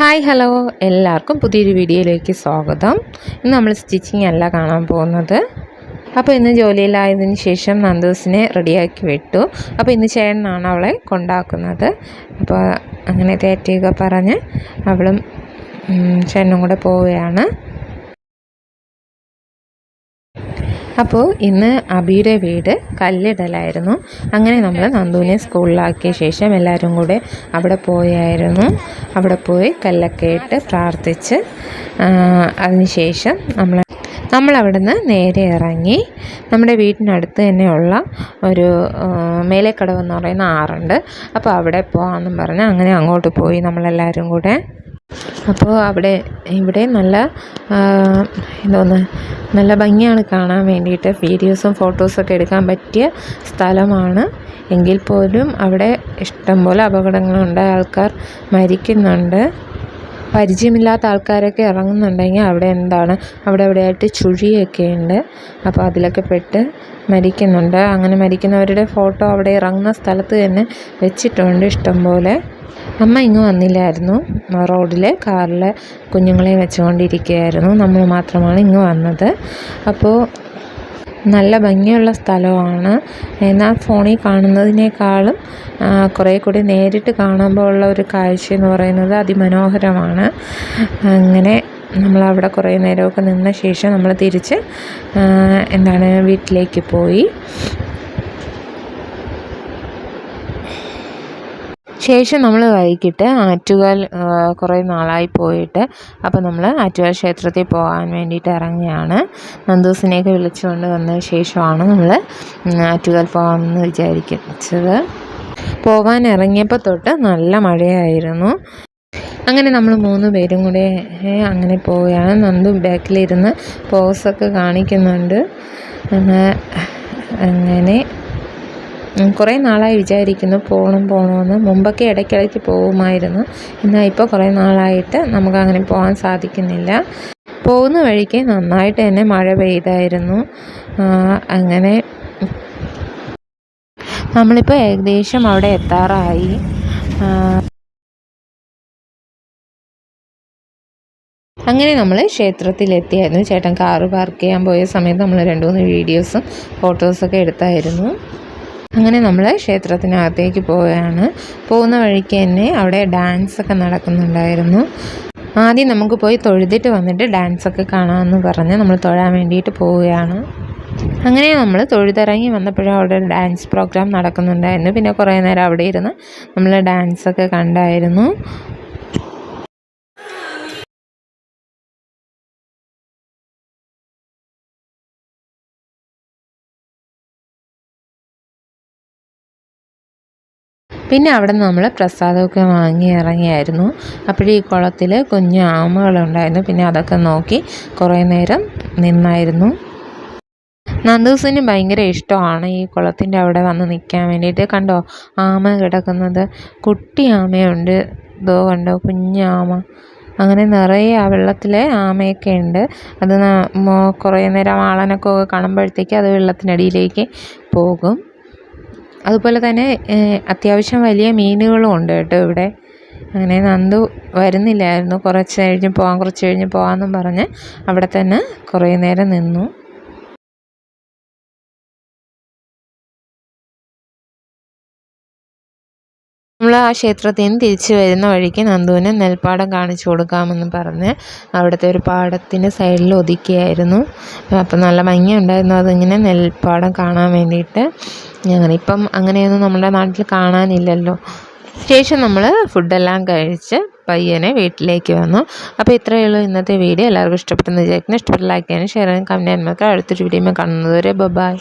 Hi hello എല്ലാവർക്കും പുതിയൊരു വീഡിയോയിലേക്ക് സ്വാഗതം. ഇന്ന് നമ്മൾ സ്റ്റിച്ചിങ് അല്ല കാണാൻ പോകുന്നത്. അപ്പോൾ ഇന്ന് ജോലിയിലായതിനു ശേഷം നന്ദൂസിനെ റെഡിയാക്കി വിട്ടു. അപ്പോൾ ഇന്ന് ചേട്ടനാണ് അവളെ കൊണ്ടാക്കുന്നത്. അപ്പോൾ അങ്ങനെ തേറ്റയൊക്കെ പറഞ്ഞ് അവളും ചേട്ടനും കൂടെ പോവുകയാണ്. അപ്പോൾ ഇന്ന് അബിയുടെ വീട് കല്ലിടലായിരുന്നു. അങ്ങനെ നമ്മൾ നന്ദുവിനെ സ്കൂളിലാക്കിയ ശേഷം എല്ലാവരും കൂടെ അവിടെ പോയായിരുന്നു. അവിടെ പോയി കല്ലൊക്കെ ഇട്ട് പ്രാർത്ഥിച്ച് അതിനുശേഷം നമ്മൾ നമ്മൾ നിന്ന് നേരെ ഇറങ്ങി. നമ്മുടെ വീട്ടിനടുത്ത് തന്നെയുള്ള ഒരു മേലേക്കടവെന്ന് പറയുന്ന ആറുണ്ട്. അപ്പോൾ അവിടെ പോകാമെന്നും പറഞ്ഞ് അങ്ങനെ അങ്ങോട്ട് പോയി നമ്മളെല്ലാവരും കൂടെ. അപ്പോൾ അവിടെ ഇവിടെ നല്ല എന്തോന്ന് നല്ല ഭംഗിയാണ് കാണാൻ വേണ്ടിയിട്ട്. വീഡിയോസും ഫോട്ടോസൊക്കെ എടുക്കാൻ പറ്റിയ സ്ഥലമാണ്. എങ്കിൽ പോലും അവിടെ ഇഷ്ടംപോലെ അപകടങ്ങളുണ്ട് ആൾക്കാർ മരിക്കുന്നുണ്ട്. പരിചയമില്ലാത്ത ആൾക്കാരൊക്കെ ഇറങ്ങുന്നുണ്ടെങ്കിൽ അവിടെ എന്താണ്? അവിടെ അവിടെയായിട്ട് ചുഴിയൊക്കെ ഉണ്ട്. അപ്പോൾ അതിലൊക്കെ പെട്ട് മരിക്കുന്നുണ്ട്. അങ്ങനെ മരിക്കുന്നവരുടെ ഫോട്ടോ അവിടെ ഇറങ്ങുന്ന സ്ഥലത്ത് തന്നെ വെച്ചിട്ടുണ്ട് ഇഷ്ടംപോലെ. അമ്മ ഇങ്ങ് വന്നില്ലായിരുന്നു. റോഡിൽ കാറിൽ കുഞ്ഞുങ്ങളെ വെച്ചുകൊണ്ടിരിക്കുകയായിരുന്നു. നമ്മൾ മാത്രമാണ് ഇങ്ങ് വന്നത്. അപ്പോൾ നല്ല ഭംഗിയുള്ള സ്ഥലമാണ്. എന്നാൽ ഫോണിൽ കാണുന്നതിനേക്കാളും കുറേ കൂടി നേരിട്ട് കാണുമ്പോൾ ഉള്ള ഒരു കാഴ്ച എന്ന് പറയുന്നത് അതിമനോഹരമാണ്. അങ്ങനെ നമ്മൾ അവിടെ കുറേ നേരമൊക്കെ നിന്ന ശേഷം നമ്മൾ തിരിച്ച് എന്താണ് വീട്ടിലേക്ക് പോയി. ശേഷം നമ്മൾ വൈകിട്ട് ആറ്റുകാൽ കുറേ നാളായി പോയിട്ട് അപ്പോൾ നമ്മൾ ആറ്റുകാൽ ക്ഷേത്രത്തിൽ പോകാൻ വേണ്ടിയിട്ട് ഇറങ്ങിയാണ്. നന്ദൂസിനെയൊക്കെ വിളിച്ചുകൊണ്ട് വന്ന ശേഷമാണ് നമ്മൾ ആറ്റുകാൽ പോകാമെന്ന് വിചാരിച്ചത് പോകാൻ ഇറങ്ങിയപ്പോൾ തൊട്ട് നല്ല മഴയായിരുന്നു. അങ്ങനെ നമ്മൾ മൂന്ന് പേരും കൂടെ അങ്ങനെ പോവുകയാണ്. നന്ദു ബാക്കിലിരുന്ന് പോസൊക്കെ കാണിക്കുന്നുണ്ട്. അങ്ങനെ കുറേ നാളായി വിചാരിക്കുന്നു പോകണം പോകണമെന്ന് മുമ്പൊക്കെ ഇടയ്ക്കിടയ്ക്ക് പോകുമായിരുന്നു. എന്നാൽ ഇപ്പോൾ കുറേ നാളായിട്ട് നമുക്കങ്ങനെ പോകാൻ സാധിക്കുന്നില്ല. പോകുന്ന വഴിക്ക് നന്നായിട്ട് തന്നെ മഴ പെയ്തായിരുന്നു. അങ്ങനെ നമ്മളിപ്പോൾ ഏകദേശം അവിടെ എത്താറായി. അങ്ങനെ നമ്മൾ ക്ഷേത്രത്തിലെത്തിയായിരുന്നു. ചേട്ടൻ കാറ് പാർക്ക് ചെയ്യാൻ പോയ സമയത്ത് നമ്മൾ രണ്ട് മൂന്ന് വീഡിയോസും ഫോട്ടോസൊക്കെ എടുത്തായിരുന്നു. അങ്ങനെ നമ്മൾ ക്ഷേത്രത്തിനകത്തേക്ക് പോവുകയാണ്. പോകുന്ന വഴിക്ക് തന്നെ അവിടെ ഡാൻസ് ഒക്കെ നടക്കുന്നുണ്ടായിരുന്നു. ആദ്യം നമുക്ക് പോയി തൊഴുതിട്ട് വന്നിട്ട് ഡാൻസ് ഒക്കെ കാണാമെന്ന് പറഞ്ഞ് നമ്മൾ തൊഴാൻ വേണ്ടിയിട്ട് പോവുകയാണ്. അങ്ങനെ നമ്മൾ തൊഴുതിറങ്ങി വന്നപ്പോഴും അവിടെ ഡാൻസ് പ്രോഗ്രാം നടക്കുന്നുണ്ടായിരുന്നു. പിന്നെ കുറേ നേരം അവിടെ ഇരുന്ന് നമ്മൾ ഡാൻസൊക്കെ കണ്ടായിരുന്നു. പിന്നെ അവിടെ നിന്ന് നമ്മൾ പ്രസാദമൊക്കെ വാങ്ങി ഇറങ്ങിയായിരുന്നു. ഈ കുളത്തിൽ കുഞ്ഞു ആമകളുണ്ടായിരുന്നു. പിന്നെ അതൊക്കെ നോക്കി കുറേ നേരം നിന്നായിരുന്നു. നന്ദൂസിന് ഭയങ്കര ഇഷ്ടമാണ് ഈ കുളത്തിന്റെ അവിടെ വന്ന് നിൽക്കാൻ വേണ്ടിയിട്ട്. കണ്ടോ ആമ കിടക്കുന്നത്. കുട്ടി ആമയുണ്ട്. ഇതോ കണ്ടോ കുഞ്ഞാമ അങ്ങനെ നിറയെ ആ വെള്ളത്തിലെ ആമയൊക്കെ ഉണ്ട്. അത് കുറേ നേരം ആളനൊക്കെ കാണുമ്പോഴത്തേക്ക് അത് വെള്ളത്തിനടിയിലേക്ക് പോകും. അതുപോലെ തന്നെ അത്യാവശ്യം വലിയ മീനുകളും ഉണ്ട് കേട്ടോ ഇവിടെ. അങ്ങനെ നന്ദു വരുന്നില്ലായിരുന്നു. കുറച്ച് കഴിഞ്ഞ് പോകാം കുറച്ച് കഴിഞ്ഞ് പോകാമെന്നും പറഞ്ഞ് അവിടെ തന്നെ കുറേ നേരം നിന്നു. ആ ക്ഷേത്രത്തിൽ നിന്ന് തിരിച്ചു വരുന്ന വഴിക്ക് നന്ദുവിന് നെൽപ്പാടം കാണിച്ചു കൊടുക്കാമെന്ന് പറഞ്ഞ് അവിടുത്തെ ഒരു പാടത്തിന്റെ സൈഡിൽ ഒതുക്കിയായിരുന്നു. അപ്പം നല്ല ഭംഗിയുണ്ടായിരുന്നു. അതിങ്ങനെ നെൽപ്പാടം കാണാൻ വേണ്ടിയിട്ട് അങ്ങനെ ഇപ്പം അങ്ങനെയൊന്നും നമ്മുടെ നാട്ടിൽ കാണാനില്ലല്ലോ. ശേഷം നമ്മൾ ഫുഡെല്ലാം കഴിച്ച് പയ്യനെ വീട്ടിലേക്ക് വന്നു. അപ്പോൾ ഇത്രയേ ഉള്ളൂ ഇന്നത്തെ വീഡിയോ. എല്ലാവർക്കും ഇഷ്ടപ്പെട്ടെന്ന് വിചാരിക്കുന്നു. ഇഷ്ടപ്പെട്ട ലൈക്ക് ചെയ്യാനും ഷെയർ ചെയ്യാനും കമന്റ് ചെയ്യാനും അടുത്തൊരു വീഡിയോ കാണുന്നത് വരെ ബൈ